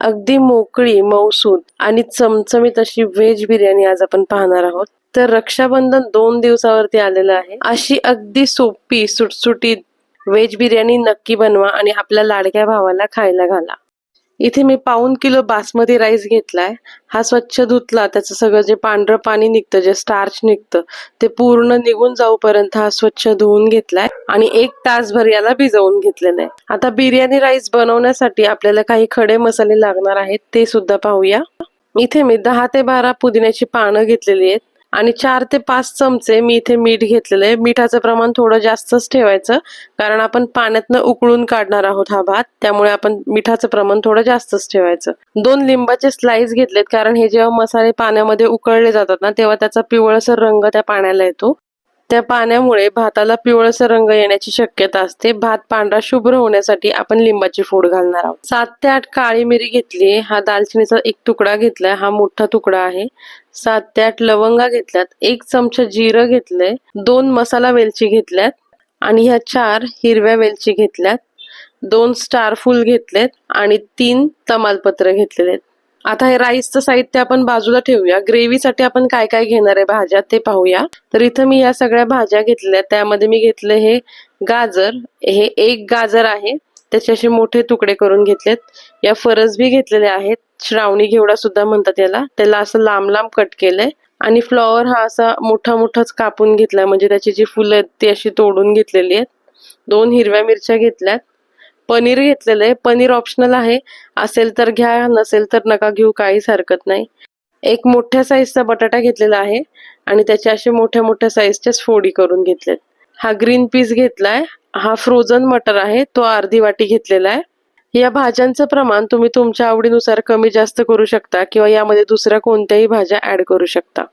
अगदी मोकळी मऊसूद आणि चमचमीत अशी व्हेज बिर्याणी आज आपण पाहणार आहोत. तर रक्षाबंधन दोन दिवसावरती आलेलं आहे. अशी अगदी सोपी सुटसुटीत व्हेज बिर्याणी नक्की बनवा आणि आपल्या लाडक्या भावाला खायला घाला. इथे मी पाऊन किलो बासमती राईस घेतलाय. हा स्वच्छ धुतला त्याचं सगळं जे पांढरं पाणी निघतं जे स्टार्च निघतं ते पूर्ण निघून जाऊपर्यंत हा स्वच्छ धुवून घेतलाय आणि एक तासभर याला भिजवून घेतलेलं आहे. आता बिर्याणी राईस बनवण्यासाठी आपल्याला काही खडे मसाले लागणार आहेत ते सुद्धा पाहूया. इथे मी दहा ते बारा पुदिन्याची पानं घेतलेली आहेत. आणि चार ते पाच चमचे मी इथे मीठ घेतलेलं आहे. मिठाचं प्रमाण थोडं जास्तच ठेवायचं कारण आपण पाण्यातनं उकळून काढणार आहोत हा भात त्यामुळे आपण मिठाचं प्रमाण थोडं जास्तच ठेवायचं. दोन लिंबाचे स्लाइस घेतलेत कारण हे जेव्हा मसाले पाण्यामध्ये उकळले जातात ना तेव्हा त्याचा पिवळसर रंग त्या पाण्याला येतो. त्या पाण्यामुळे भाताला पिवळसर रंग येण्याची शक्यता असते. भात पांढरा शुभ्र होण्यासाठी आपण लिंबाची फोड घालणार आहोत. सात ते आठ काळी मिरी घेतली हा दालचिनीचा एक तुकडा घेतलाय. हा मोठा तुकडा आहे. सात ते आठ लवंगा घेतल्यात. एक चमचा जिरं घेतलंय. दोन मसाला वेलची घेतल्यात. आणि ह्या चार हिरव्या वेलची घेतल्यात. दोन स्टार फुल घेतलेत. आणि तीन तमालपत्र घेतलेले आहेत. आता हे राईसचं साहित्य आपण बाजूला ठेवूया. ग्रेव्हीसाठी आपण काय काय घेणार आहे भाज्या ते पाहूया. तर इथं मी या सगळ्या भाज्या घेतल्या. त्यामध्ये मी घेतलं हे गाजर. हे एक गाजर आहे. त्याचे असे मोठे तुकडे करून घेतलेत. या फरसबी घेतलेल्या आहेत. श्रावणी घेवडा सुद्धा म्हणतात याला. त्याला असं लांब लांब कट केलंय. आणि फ्लॉवर हा असा मोठा मोठाच कापून घेतलाय म्हणजे त्याची जी फुलं आहेत ती अशी तोडून घेतलेली आहेत. दोन हिरव्या मिरच्या घेतल्यात. पनीर घेतलेलं आहे. पनीर ऑप्शनल आहे. असेल तर घ्या नसेल तर नका घेऊ काहीच हरकत नाही. एक मोठ्या साईजचा बटाटा घेतलेला आहे आणि त्याच्या असे मोठ्या मोठ्या साईजच्याच फोडी करून घेतल्यात हा ग्रीन पीस घेतलाय. हा फ्रोझन मटर आहे. तो अर्धी वाटी घेतलेला आहे. या भाज्यांचं प्रमाण तुम्ही तुमच्या आवडीनुसार कमी जास्त करू शकता किंवा यामध्ये दुसऱ्या कोणत्याही भाज्या ऍड करू शकता.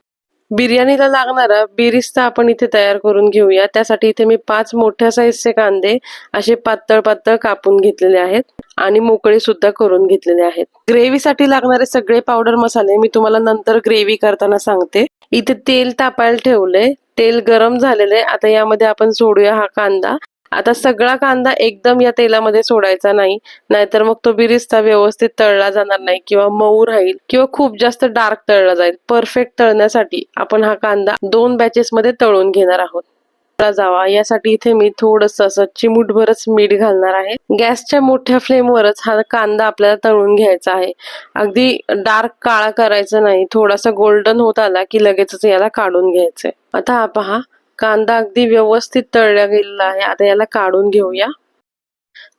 बिर्याणीला लागणारा बिरिस्ता आपण इथे तयार करून घेऊया. त्यासाठी इथे मी पाच मोठ्या साईजचे कांदे असे पातळ पातळ कापून घेतलेले आहेत आणि मोकळे सुद्धा करून घेतलेले आहेत. ग्रेव्हीसाठी लागणारे सगळे पावडर मसाले मी तुम्हाला नंतर ग्रेव्ही करताना सांगते. इथे तेल तापायला ठेवलंय. तेल गरम झालेले आता यामध्ये आपण सोडूया हा कांदा. आता सगळा कांदा एकदम या तेलामध्ये सोडायचा नाही नाहीतर मग तो बिरिस्ता व्यवस्थित तळला जाणार नाही किंवा मऊ राहील किंवा खूप जास्त डार्क तळला जाईल. परफेक्ट तळण्यासाठी आपण हा कांदा दोन बॅचेस मध्ये तळून घेणार आहोत. जावा. यासाठी इथे मी थोडस असं चिमूटभरच मीठ घालणार आहे. गॅसच्या मोठ्या फ्लेमवरच हा कांदा आपल्याला तळून घ्यायचा आहे. अगदी डार्क काळा करायचा नाही. थोडासा गोल्डन होत आला की लगेचच याला काढून घ्यायचंय. आता हा पहा. कांदा अगदी व्यवस्थित तळला गेलेला आहे. आता याला काढून घेऊया.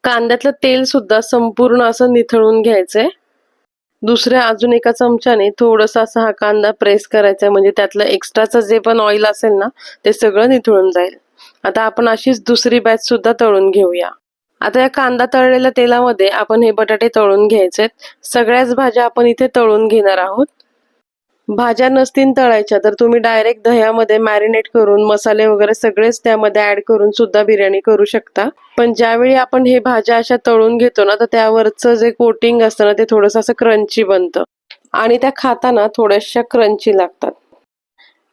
कांद्यातलं तेल सुद्धा संपूर्ण असं निथळून घ्यायचंय. दुसऱ्या अजून एका चमच्याने थोडासा असा हा कांदा प्रेस करायचा म्हणजे त्यातलं एक्स्ट्राचं जे पण ऑइल असेल ना ते सगळं निथळून जाईल. आता आपण अशीच दुसरी बॅच सुद्धा तळून घेऊया. आता या कांदा तळलेल्या तेलामध्ये आपण हे बटाटे तळून घ्यायचे सगळ्याच भाज्या आपण इथे तळून घेणार आहोत. भाज्या नसतील तळायच्या तर तुम्ही डायरेक्ट दह्यामध्ये मॅरिनेट करून मसाले वगैरे सगळेच त्यामध्ये ऍड करून सुद्धा बिर्याणी करू शकता. पण ज्यावेळी आपण हे भाज्या अशा तळून घेतो ना तर त्यावरचं जे कोटिंग असतं ना ते थोडस असं क्रंची बनतं. आणि त्या खाताना थोड्याशा क्रंची लागतात.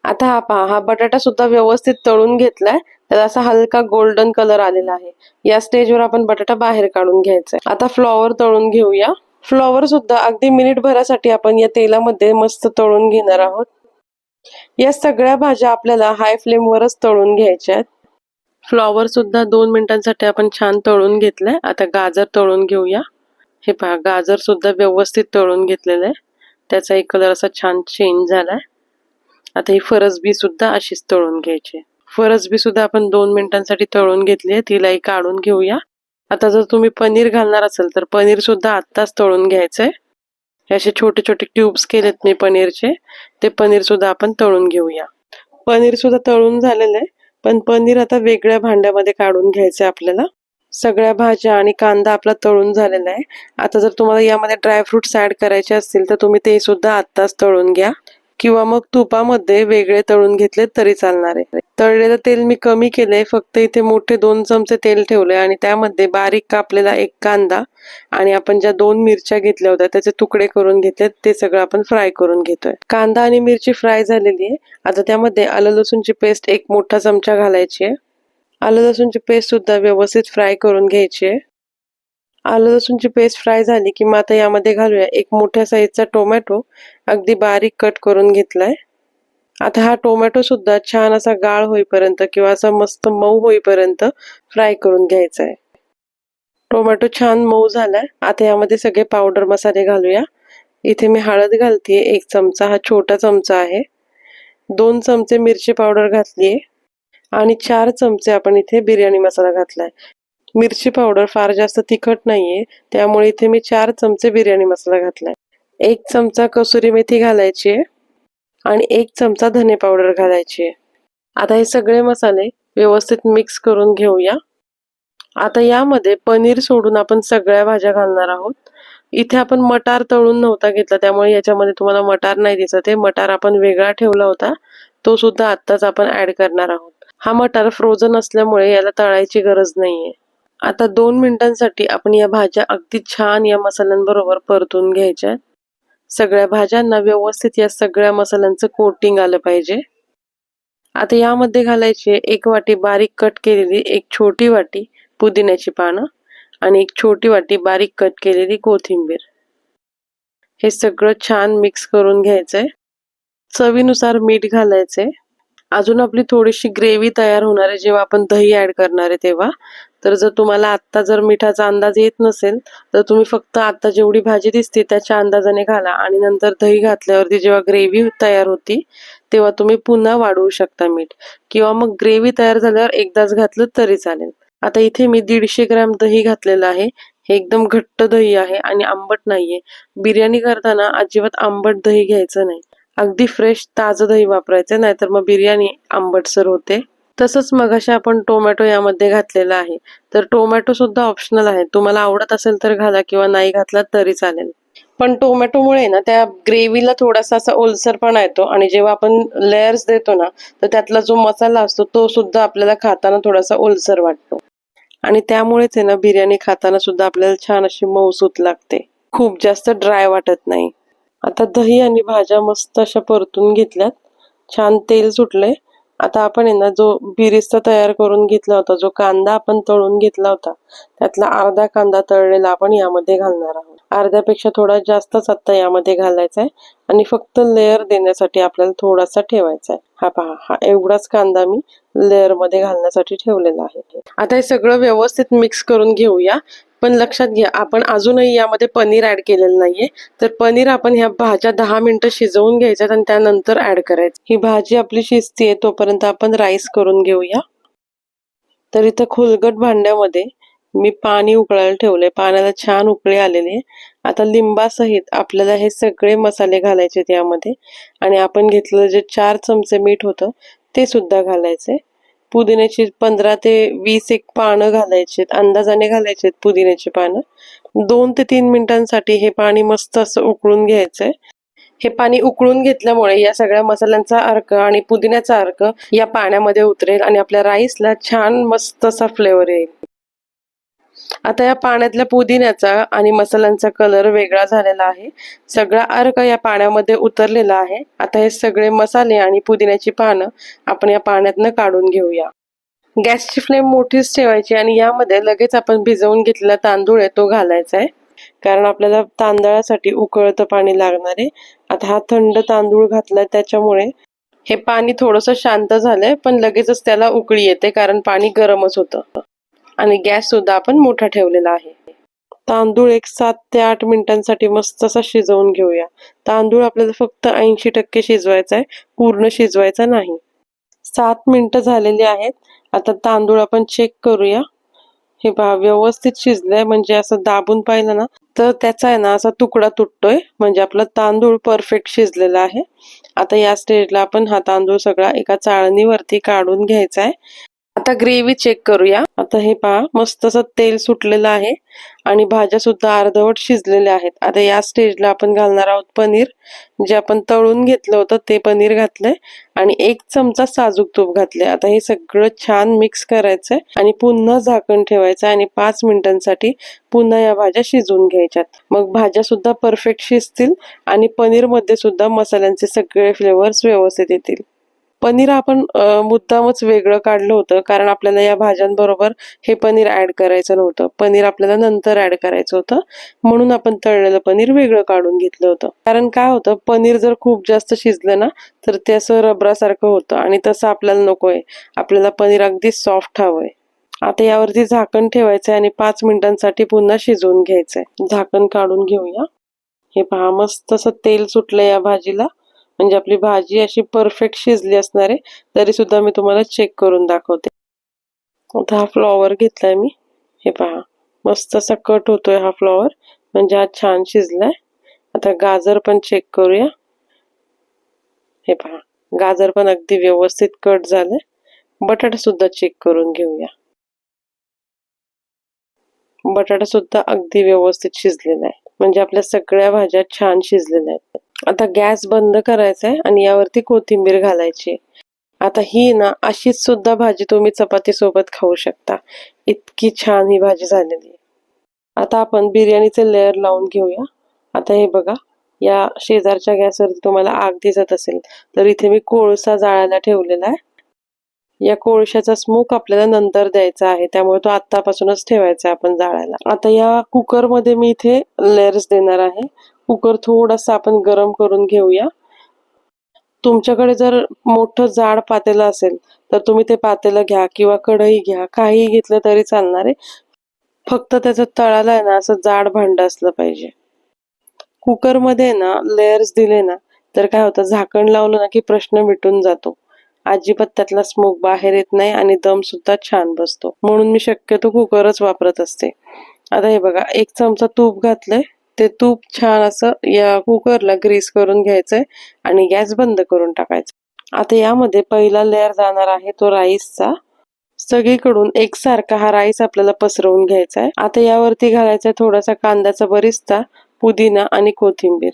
आता हा पहा हा बटाटा सुद्धा व्यवस्थित तळून घेतलाय त्याला असा हलका गोल्डन कलर आलेला आहे. या स्टेजवर आपण बटाटा बाहेर काढून घ्यायचा आता फ्लॉवर तळून घेऊया. फ्लॉवर सुद्धा अगदी मिनिट भरासाठी आपण या तेलामध्ये मस्त तळून घेणार आहोत. या सगळ्या भाज्या आपल्याला हाय फ्लेमवरच तळून घ्यायच्या आहेत. फ्लॉवर सुद्धा दोन मिनिटांसाठी आपण छान तळून घेतलंय. आता गाजर तळून घेऊया. हे पहा गाजर सुद्धा व्यवस्थित तळून घेतलेलं आहे. त्याचाही कलर असा छान चेंज झालाय. आता ही फरसबी सुद्धा अशीच तळून घ्यायची फरसबी सुद्धा आपण दोन मिनिटांसाठी तळून घेतली आहे. तिलाही काढून घेऊया. आता जर तुम्ही पनीर घालणार असेल तर पनीर सुद्धा आत्ताच तळून घ्यायचंय. हे असे छोटे छोटे ट्यूब्स केलेत मी पनीरचे ते पनीर सुद्धा आपण तळून घेऊया. पनीर सुद्धा तळून झालेलं आहे पण पनीर आता वेगळ्या भांड्यामध्ये काढून घ्यायचं आहे आपल्याला. सगळ्या भाज्या आणि कांदा आपला तळून झालेला आहे. आता जर तुम्हाला यामध्ये ड्रायफ्रुट्स ऍड करायचे असतील तर तुम्ही ते सुद्धा आत्ताच तळून घ्या. किंवा मग तुपामध्ये वेगळे तळून घेतले तरी चालणार आहे. तळलेलं तेल मी कमी केलंय. फक्त इथे मोठे दोन चमचे तेल ठेवले आणि त्यामध्ये बारीक कापलेला एक कांदा आणि आपण ज्या दोन मिरच्या घेतल्या होत्या त्याचे तुकडे करून घेतले ते सगळं आपण फ्राय करून घेतोय. कांदा आणि मिरची फ्राय झालेली आहे. आता त्यामध्ये आलं लसूणची पेस्ट एक मोठा चमचा घालायची आहे. आलं लसूणची पेस्ट सुद्धा व्यवस्थित फ्राय करून घ्यायची आहे. आलं लसूणची पेस्ट फ्राय झाली की मग आता यामध्ये घालूया एक मोठ्या साईजचा टोमॅटो. अगदी बारीक कट करून घेतलाय. आता हा टोमॅटो सुद्धा छान असा गाळ होईपर्यंत किंवा असा मस्त मऊ होईपर्यंत फ्राय करून घ्यायचा आहे टोमॅटो छान मऊ झालाय. आता यामध्ये सगळे पावडर मसाले घालूया. इथे मी हळद घालते एक चमचा हा छोटा चमचा आहे. दोन चमचे मिरची पावडर घातलीये. आणि चार चमचे आपण इथे बिर्याणी मसाला घातलाय. मिरची पावडर फार जास्त तिखट नाहीये. त्यामुळे इथे मी चार चमचे बिर्याणी मसाला घातलाय. एक चमचा कसुरी मेथी घालायची आहे आणि एक चमचा धने पावडर घालायची आता हे सगळे मसाले व्यवस्थित मिक्स करून घेऊया. आता यामध्ये पनीर सोडून आपण सगळ्या भाज्या घालणार आहोत. इथे आपण मटार तळून नव्हता घेतला त्यामुळे याच्यामध्ये तुम्हाला मटार नाही दिसत आहे. मटार आपण वेगळा ठेवला होता तो सुद्धा आत्ताच आपण ऍड करणार आहोत. हा मटार फ्रोझन असल्यामुळे याला तळायची गरज नाहीये. आता दोन मिनिटांसाठी आपण या भाज्या अगदी छान या मसाल्यांबरोबर परतून घ्यायच्या सगळ्या भाज्यांना व्यवस्थित या सगळ्या मसाल्यांचं कोटिंग आलं पाहिजे. आता यामध्ये घालायची एक वाटी बारीक कट केलेली एक छोटी वाटी पुदिन्याची पानं आणि एक छोटी वाटी बारीक कट केलेली कोथिंबीर. हे सगळं छान मिक्स करून घ्यायचंय. चवीनुसार मीठ घालायचंय. अजून आपली थोडीशी ग्रेव्ही तयार होणार आहे जेव्हा आपण दही ऍड करणार आहे तेव्हा. तर जर तुम्हाला आत्ता जर मिठाचा अंदाज येत नसेल तर तुम्ही फक्त आता जेवढी भाजी दिसते त्याच्या अंदाजाने घाला. आणि नंतर दही घातल्यावरती जेव्हा ग्रेव्ही तयार होती तेव्हा तुम्ही पुन्हा वाढवू शकता मीठ. किंवा मग ग्रेव्ही तयार झाल्यावर एकदाच घातलं तरी चालेल. आता इथे मी दीडशे ग्रॅम दही घातलेलं आहे. हे एकदम घट्ट दही आहे आणि आंबट नाहीये. बिर्याणी करताना अजिबात आंबट दही घ्यायचं नाही. अगदी फ्रेश ताजं दही वापरायचं नाहीतर मग बिर्याणी आंबटसर होते. तसंच मगाशी आपण टोमॅटो यामध्ये घातलेला आहे. तर टोमॅटो सुद्धा ऑप्शनल आहे. तुम्हाला आवडत असेल तर घाला किंवा नाही घातला तरी चालेल. पण टोमॅटोमुळे ना त्या ग्रेव्हीला थोडासा असा ओलसरपणा येतो आणि जेव्हा आपण लेयर्स देतो ना तर त्यातला जो मसाला असतो तो सुद्धा आपल्याला खाताना थोडासा ओलसर वाटतो. आणि त्यामुळेच आहे ना बिर्याणी खाताना सुद्धा आपल्याला छान अशी मऊसूत लागते. खूप जास्त ड्राय वाटत नाही. आता दही आणि भाज्या मस्त अशा परतून घेतल्यात. छान तेल सुटले आता आपण आहे ना जो बिरिस्ता तयार करून घेतला होता जो कांदा आपण तळून घेतला होता त्यातला अर्धा कांदा तळलेला आपण यामध्ये घालणार आहोत. अर्ध्यापेक्षा थोडा जास्तच आता यामध्ये घालायचा आहे आणि फक्त लेअर देण्यासाठी आपल्याला थोडासा ठेवायचा आहे. हा पहा हा एवढाच कांदा मी लेअरमध्ये घालण्यासाठी ठेवलेला आहे. आता हे सगळं व्यवस्थित मिक्स करून घेऊया. पण लक्षात घ्या आपण अजूनही यामध्ये पनीर ऍड केलेलं नाहीये. तर पनीर आपण ह्या भाज्या दहा मिनिटं शिजवून घ्यायच्यात आणि त्यानंतर ऍड करायचं. ही भाजी आपली शिजतीये तोपर्यंत आपण राईस करून घेऊया. तर इथं खुलगट भांड्यामध्ये मी पाणी उकळायला ठेवलंय. पाण्याला छान उकळी आलेली आता लिंबासहित आपल्याला हे सगळे मसाले घालायचे यामध्ये. आणि आपण घेतलेलं जे चार चमचे मीठ होतं ते सुद्धा घालायचे. पुदिन्याची पंधरा ते वीस एक पानं घालायचे अंदाजाने घालायचे पुदिन्याची पानं. दोन ते तीन मिनिटांसाठी हे पाणी मस्त असं उकळून घ्यायचंय. हे पाणी उकळून घेतल्यामुळे या सगळ्या मसाल्यांचा अर्क आणि पुदिन्याचा अर्क या पाण्यामध्ये उतरेल आणि आपल्या राईसला छान मस्त असा फ्लेवर येईल. आता या पाण्यातल्या पुदिन्याचा आणि मसाल्यांचा कलर वेगळा झालेला आहे. सगळा अर्क या पाण्यामध्ये उतरलेला आहे. आता हे सगळे मसाले आणि पुदिन्याची पानं आपण या पाण्यातनं काढून घेऊया. गॅसची फ्लेम मोठीच ठेवायची आणि यामध्ये लगेच आपण भिजवून घेतलेला तांदूळ आहे तो घालायचा आहे. कारण आपल्याला तांदळासाठी उकळतं पाणी लागणार आहे. आता हा थंड तांदूळ घातलाय त्याच्यामुळे हे पाणी थोडस शांत झालंय पण लगेचच त्याला उकळी येते कारण पाणी गरमच होतं. आणि गॅस सुद्धा आपण मोठा ठेवलेला आहे. तांदूळ एक सात ते आठ मिनिटांसाठी मस्त असा शिजवून घेऊया. तांदूळ आपल्याला फक्त ऐंशी टक्के शिजवायचा आहे. पूर्ण शिजवायचा नाही. सात मिनिटं झालेली आहेत. आता तांदूळ आपण चेक करूया. हे पहा व्यवस्थित शिजलंय. म्हणजे असं दाबून पाहिलं ना तर त्याचा आहे ना असा तुकडा तुटतोय. म्हणजे आपला तांदूळ परफेक्ट शिजलेला आहे. आता या स्टेजला आपण हा तांदूळ सगळा एका चाळणीवरती काढून घ्यायचा आहे. आता ग्रेव्ही चेक करूया. आता हे पहा मस्त असं तेल सुटलेलं आहे आणि भाज्या सुद्धा अर्धवट शिजलेल्या आहेत. आता या स्टेजला आपण घालणार आहोत पनीर. जे आपण तळून घेतलं होतं ते पनीर घातलंय आणि एक चमचा साजूक तूप घातले आता हे सगळं छान मिक्स करायचंय आणि पुन्हा झाकण ठेवायचं आणि पाच मिनिटांसाठी पुन्हा या भाज्या शिजवून घ्यायच्यात. मग भाज्या सुद्धा परफेक्ट शिजतील आणि पनीरमध्ये सुद्धा मसाल्यांचे सगळे फ्लेवर्स व्यवस्थित येतील. पनीर आपण मुद्दामच वेगळं काढलं होतं. कारण आपल्याला या भाज्यांबरोबर हे पनीर ऍड करायचं नव्हतं. पनीर आपल्याला नंतर ऍड करायचं होतं. म्हणून आपण तळलेलं पनीर वेगळं काढून घेतलं होतं. कारण काय होतं पनीर जर खूप जास्त शिजलं ना तर ते असं रबरासारखं होतं. आणि तसं आपल्याला नकोय. आपल्याला पनीर अगदी सॉफ्ट हवंय. आता यावरती झाकण ठेवायचंय आणि पाच मिनिटांसाठी पुन्हा शिजवून घ्यायचंय. झाकण काढून घेऊया. हे पहा मस्त असं तेल सुटलं या भाजीला. म्हणजे आपली भाजी अशी परफेक्ट शिजली असणार आहे तरी सुद्धा मी तुम्हाला चेक करून दाखवते. आता हा फ्लॉवर घेतलाय मी. हे पहा मस्त असा कट होतोय हा फ्लॉवर म्हणजे हा छान शिजलाय. आता गाजर पण चेक करूया. हे पहा गाजर पण अगदी व्यवस्थित कट झालंय. बटाटा सुद्धा चेक करून घेऊया. बटाटा सुद्धा अगदी व्यवस्थित शिजलेला आहे. म्हणजे आपल्या सगळ्या भाज्या छान शिजलेल्या आहेत. आता गॅस बंद करायचा आहे आणि यावरती कोथिंबीर घालायची. आता ही ना अशीच सुद्धा भाजी तुम्ही चपाती सोबत खाऊ शकता. इतकी छान ही भाजी झालेली. आहे आता आपण बिर्याणीचे लेअर लावून घेऊया. आता हे बघा या शेजारच्या गॅसवरती तुम्हाला आग दिसत असेल तर इथे मी कोळसा जाळायला ठेवलेला आहे. या कोळशाचा स्मोक आपल्याला नंतर द्यायचा आहे त्यामुळे तो आतापासूनच ठेवायचा आहे आपण जाळायला. आता या कुकरमध्ये मी इथे लेअर्स देणार आहे. कुकर थोडासा आपण गरम करून घेऊया. तुमच्याकडे जर मोठं जाड पातेलं असेल तर तुम्ही ते पातेलं घ्या किंवा कढई घ्या काही घेतलं तरी चालणार आहे. फक्त त्याचं तळाला आहे ना असं जाड भांड असलं पाहिजे. कुकरमध्ये ना लेयर्स दिले ना तर काय होतं झाकण लावलं ना की प्रश्न मिटून जातो. अजिबात त्यातला स्मोक बाहेर येत नाही आणि दम सुद्धा छान बसतो. म्हणून मी शक्यतो कुकरच वापरत असते. आता हे बघा एक चमचा तूप घातलंय. ते तूप छान असं या कुकरला ग्रीस करून घ्यायचंय आणि गॅस बंद करून टाकायचा. आता यामध्ये पहिला लेअर जाणार आहे तो राईसचा सगळीकडून एकसारखा हा राईस आपल्याला पसरवून घ्यायचा आहे आता यावरती घालायचा थोडासा कांद्याचा बरिस्ता पुदिना आणि कोथिंबीर.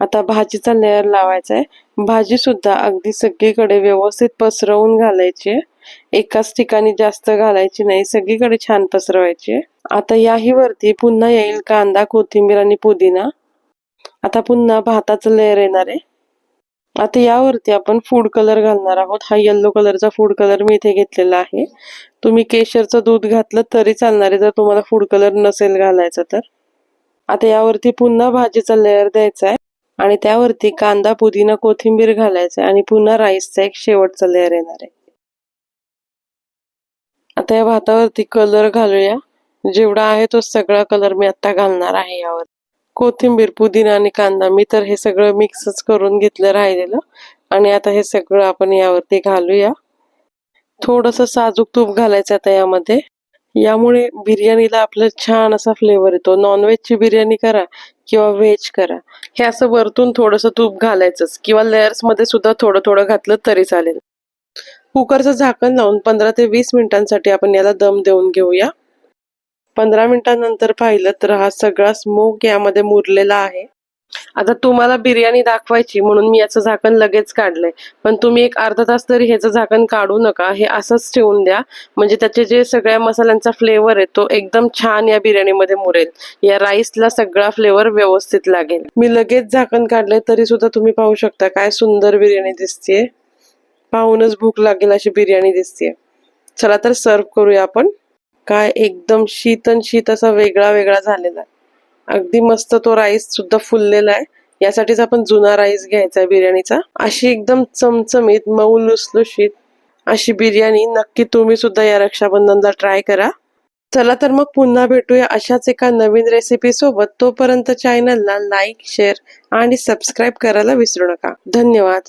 आता भाजीचा लेअर लावायचा आहे भाजी सुद्धा अगदी सगळीकडे व्यवस्थित पसरवून घालायची आहे. एकाच ठिकाणी जास्त घालायची नाही सगळीकडे छान पसरवायची. आता याही वरती पुन्हा येईल कांदा कोथिंबीर आणि पुदिना. आता पुन्हा भाताचं लेअर येणार आहे. आता यावरती आपण फूड कलर घालणार आहोत. हा येल्लो कलरचा फूड कलर मी इथे घेतलेला आहे. तुम्ही केशरचं दूध घातलं तरी चालणार आहे. जर तुम्हाला फूड कलर नसेल घालायचा तर. आता यावरती पुन्हा भाजीचा लेअर द्यायचा आहे. आणि त्यावरती कांदा पुदिना कोथिंबीर घालायचा आहे. आणि पुन्हा राईसचा एक शेवटचा लेअर येणार आहे. आता या भातावरती कलर घालूया. जेवढा आहे तो सगळा कलर मी आता घालणार आहे यावर. कोथिंबीर पुदिना आणि कांदा मी तर हे सगळं मिक्सच करून घेतलं राहिलेलं. आणि आता हे सगळं आपण यावरती घालूया. थोडस साजूक तूप घालायचं आता यामध्ये. यामुळे बिर्याणीला आपलं छान असा फ्लेवर येतो. नॉनव्हेजची बिर्याणी करा किंवा व्हेज करा. हे असं वरतून थोडस तूप घालायचंच. किंवा लेअर्समध्ये सुद्धा थोडं थोडं घातलं तरी चालेल. कुकरचं झाकण लावून पंधरा ते वीस मिनिटांसाठी आपण याला दम देऊन घेऊया. पंधरा मिनिटांनंतर पाहिलं तर हा सगळा स्मोक यामध्ये मुरलेला आहे. आता तुम्हाला बिर्याणी दाखवायची म्हणून मी याचं झाकण लगेच काढलंय. पण तुम्ही एक अर्धा तास तरी ह्याचं झाकण काढू नका. हे असंच ठेवून द्या. म्हणजे त्याचे जे सगळ्या मसाल्यांचा फ्लेवर आहे तो एकदम छान या बिर्याणीमध्ये मुरेल. या राईसला सगळा फ्लेवर व्यवस्थित लागेल. मी लगेच झाकण काढलंय तरी सुद्धा तुम्ही पाहू शकता काय सुंदर बिर्याणी दिसतेय. पाहूनच भूक लागेल अशी बिर्याणी दिसते चला तर सर्व करूया आपण. काय एकदम शीत आणि शीत असा वेगळा वेगळा झालेला आहे. अगदी मस्त तो राईस सुद्धा फुललेला आहे. यासाठीच आपण जुना राईस घ्यायचा आहे बिर्याणीचा. अशी एकदम चमचमीत मऊ लुसलुशीत अशी बिर्याणी नक्की तुम्ही सुद्धा या रक्षाबंधनला ट्राय करा. चला तर मग पुन्हा भेटूया अशाच एका नवीन रेसिपी सोबत. तोपर्यंत चॅनलला लाईक शेअर आणि सबस्क्राईब करायला विसरू नका. धन्यवाद.